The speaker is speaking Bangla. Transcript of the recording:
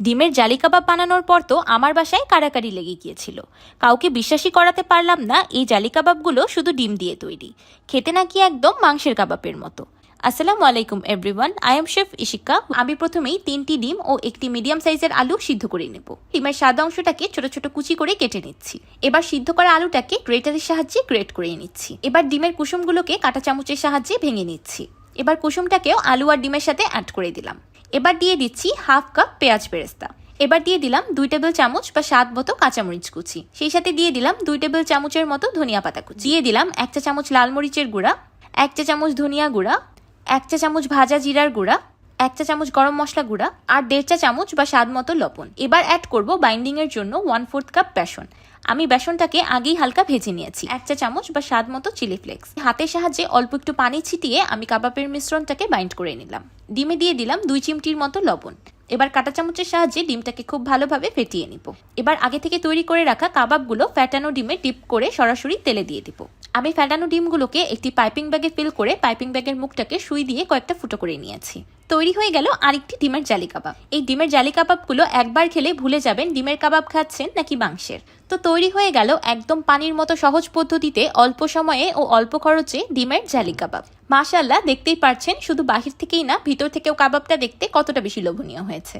ডিমের জালি কাবাব বানানোর পর তো আমার বাসায় কারাকারি লেগে গিয়েছিল। কাউকে বিশ্বাসই করাতে পারলাম না, এই জালি কাবাবগুলো শুধু ডিম দিয়ে তৈরি। খেতে নাকি একদম মাংসের কাবাবের মতো। আসসালামু আলাইকুম everyone I am chef Ishika আমি প্রথমেই তিনটি ডিম ও একটি মিডিয়াম সাইজের আলু সিদ্ধ করে নেব। ডিমের সাদা অংশটাকে ছোট ছোট কুচি করে কেটে নিচ্ছি। এবার সিদ্ধ করা আলুটাকে গ্রেটারের সাহায্যে গ্রেট করে নিচ্ছি। এবার ডিমের কুসুমগুলোকে কাঁটা চামচের সাহায্যে ভেঙে নিচ্ছি। এবার কুসুমটাকেও আলু আর ডিমের সাথে অ্যাড করে দিলাম। এবার দিয়ে দিচ্ছি হাফ কাপ পেঁয়াজ বেরেস্তা। এবার দিয়ে দিলাম দুই টেবিল চামচ বা স্বাদ মতো কাঁচামরিচ কুচি। সেই সাথে দিয়ে দিলাম দুই টেবিল চামচের মতো ধনিয়া পাতা কুচি। দিয়ে দিলাম এক চা চামচ লাল মরিচের গুঁড়া, এক চা চামচ ধনিয়া গুঁড়া, এক চা চামচ ভাজা জিরার গুঁড়া এক চা চামচ গরম মশলা গুঁড়া আর দেড় চা চামচ বা স্বাদ মতো লবণ। এবার অ্যাড করব বাইন্ডিং এর জন্য ওয়ান ফোর্থ কাপ বেসন। আমি বেসনটাকে আগেই হালকা ভেজে নিয়েছি। এক চা চামচ বা স্বাদ মতো চিলি ফ্লেক্স হাতের সাহায্যে অল্প একটু পানি ছিটিয়ে আমি কাবাবের মিশ্রণটাকে বাইন্ড করে নিলাম। ডিমে দিয়ে দিলাম দুই চিমটির মতো লবণ। এবার কাটা চামচের সাহায্যে ডিমটাকে খুব ভালোভাবে ফেটিয়ে নিব। এবার আগে থেকে তৈরি করে রাখা কাবাবগুলো ফ্যাটানো ডিমে ডিপ করে সরাসরি তেলে দিয়ে দিব। আমি ফ্যাটানো ডিমগুলোকে একটি পাইপিং ব্যাগে ফিল করে পাইপিং ব্যাগের মুখটাকে সুই দিয়ে কয়েকটা ফুটো করে নিয়েছি। তৈরি হয়ে গেল আরেকটি ডিমের জালি কাবাব। এই ডিমের জালি কাবাবগুলো একবার খেলে ভুলে যাবেন ডিমের কাবাব খাচ্ছেন নাকি মাংসের। তো তৈরি হয়ে গেল একদম পানির মতো সহজ পদ্ধতিতে অল্প সময়ে ও অল্প খরচে ডিমের জালি কাবাব। মাশাল্লাহ দেখতেই পারছেন, শুধু বাহির থেকেই না, ভিতর থেকেও কাবাবটা দেখতে কতটা বেশি লোভনীয় হয়েছে।